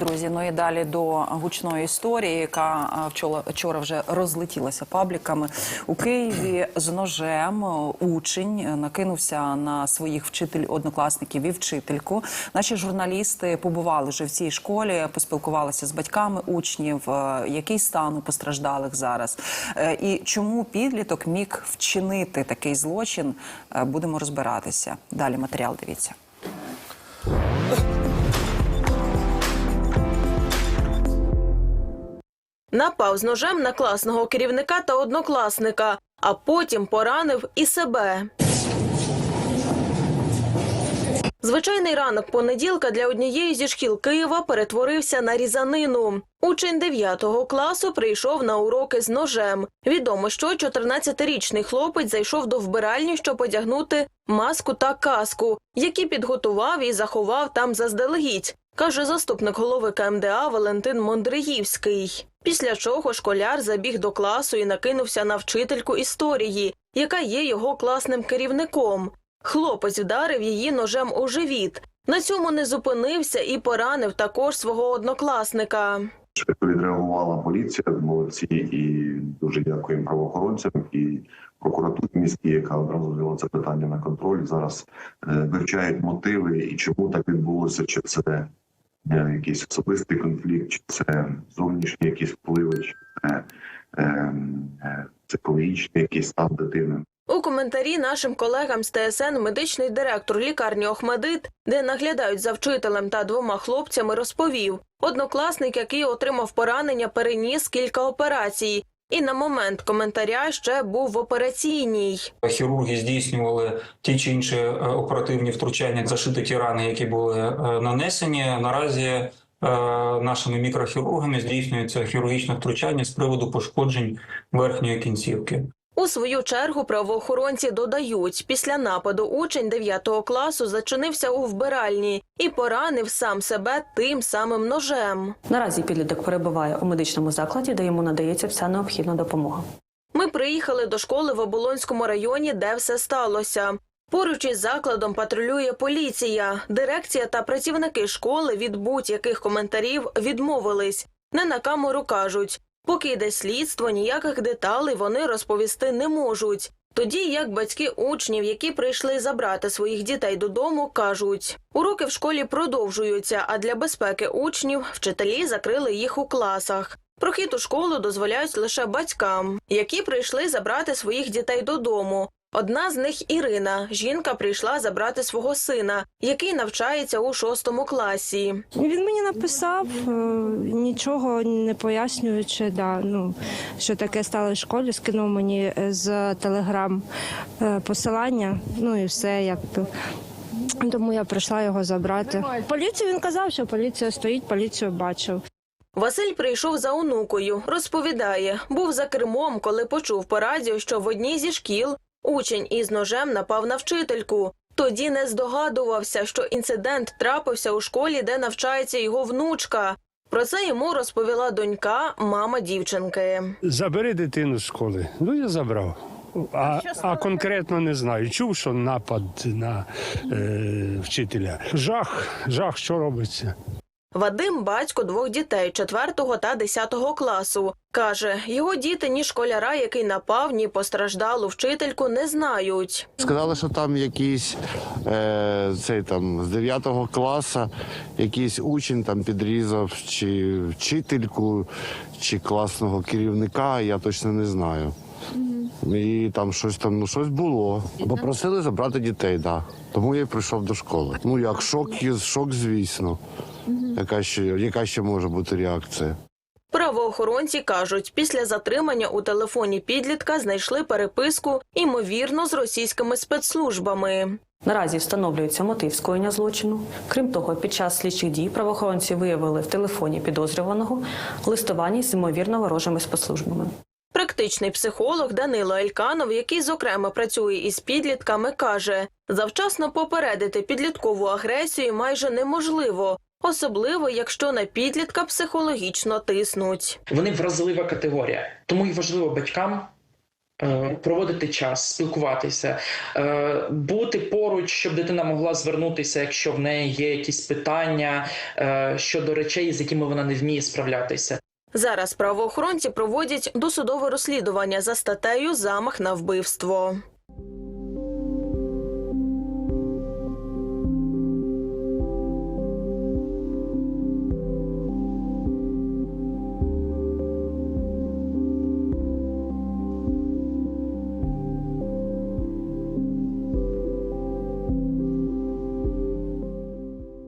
Друзі, ну і далі до гучної історії, яка а, вчора, вчора вже розлетілася пабліками. У Києві з ножем е, учень е, накинувся на своїх вчитель однокласників і вчительку. Наші журналісти побували вже в цій школі, поспілкувалися з батьками учнів. е, Який стан у постраждалих зараз? Е, І чому підліток міг вчинити такий злочин? Е, Будемо розбиратися. Далі матеріал дивіться. Напав з ножем на класного керівника та однокласника, а потім поранив і себе. Звичайний ранок понеділка для однієї зі шкіл Києва перетворився на різанину. Учень 9 класу прийшов на уроки з ножем. Відомо, що 14-річний хлопець зайшов до вбиральні, щоб одягнути маску та каску, які підготував і заховав там заздалегідь, каже заступник голови КМДА Валентин Мондриївський. Після чого школяр забіг до класу і накинувся на вчительку історії, яка є його класним керівником. Хлопець вдарив її ножем у живіт. На цьому не зупинився і поранив також свого однокласника. Швидко відреагувала поліція, молодці, і дуже дякуємо правоохоронцям і прокуратурі міській, яка одразу взяла це питання на контроль. Зараз е, вивчають мотиви і чому так відбулося, чи це е, якийсь особистий конфлікт, чи це зовнішні якісь впливи, чи це е, е, психологічний якийсь стан дитини. У коментарі нашим колегам з ТСН медичний директор лікарні Охмедит, де наглядають за вчителем та двома хлопцями, розповів: однокласник, який отримав поранення, переніс кілька операцій. І на момент коментаря ще був в операційній. Хірурги здійснювали ті чи інші е, оперативні втручання, зашити ті рани, які були е, нанесені. Наразі е, нашими мікрохірургами здійснюється хірургічне втручання з приводу пошкоджень верхньої кінцівки. У свою чергу правоохоронці додають, після нападу учень 9 класу зачинився у вбиральні і поранив сам себе тим самим ножем. Наразі підліток перебуває у медичному закладі, де йому надається вся необхідна допомога. Ми приїхали до школи в Оболонському районі, де все сталося. Поруч із закладом патрулює поліція. Дирекція та працівники школи від будь-яких коментарів відмовились. Не на камеру кажуть. Поки йде слідство, ніяких деталей вони розповісти не можуть. Тоді як батьки учнів, які прийшли забрати своїх дітей додому, кажуть, уроки в школі продовжуються, а для безпеки учнів вчителі закрили їх у класах. Прохід у школу дозволяють лише батькам, які прийшли забрати своїх дітей додому. Одна з них Ірина. Жінка прийшла забрати свого сина, який навчається у шостому класі. Він мені написав, е, нічого не пояснюючи, да, ну, що таке стало в школі, скинув мені е, з телеграм посилання, ну і все, якби. Тому я прийшла його забрати. Поліцію він казав, що поліція стоїть, поліцію бачив. Василь прийшов за онукою. Розповідає, був за кермом, коли почув по радіо, що в одній зі шкіл учень із ножем напав на вчительку. Тоді не здогадувався, що інцидент трапився у школі, де навчається його внучка. Про це йому розповіла донька, мама дівчинки. Забери дитину з школи. Ну, я забрав. А, а конкретно не знаю. Чув, що напад на е, вчителя. Жах, жах, що робиться. Вадим батько двох дітей 4 та 10 класу. Каже, його діти ні школяра, який напав, ні постраждалу вчительку не знають. Сказали, що там якийсь е, цей там з 9 класу якийсь учень там підрізав чи вчительку, чи класного керівника, я точно не знаю. І там щось там, ну щось було. Попросили забрати дітей. Да. Тому я й прийшов до школи. Ну як шок, шок, звісно. Яка ще, яка ще може бути реакція? Правоохоронці кажуть, після затримання у телефоні підлітка знайшли переписку, ймовірно, з російськими спецслужбами. Наразі встановлюється мотив скоєння злочину. Крім того, під час слідчих дій правоохоронці виявили в телефоні підозрюваного листування з ймовірно ворожими спецслужбами. Практичний психолог Данило Ельканов, який зокрема працює із підлітками, каже: завчасно попередити підліткову агресію майже неможливо. Особливо якщо на підлітка психологічно тиснуть. Вони вразлива категорія, тому і важливо батькам. е, Проводити час, спілкуватися, е, бути поруч, щоб дитина могла звернутися, якщо в неї є якісь питання е, щодо речей, з якими вона не вміє справлятися. Зараз правоохоронці проводять досудове розслідування за статтею замах на вбивство.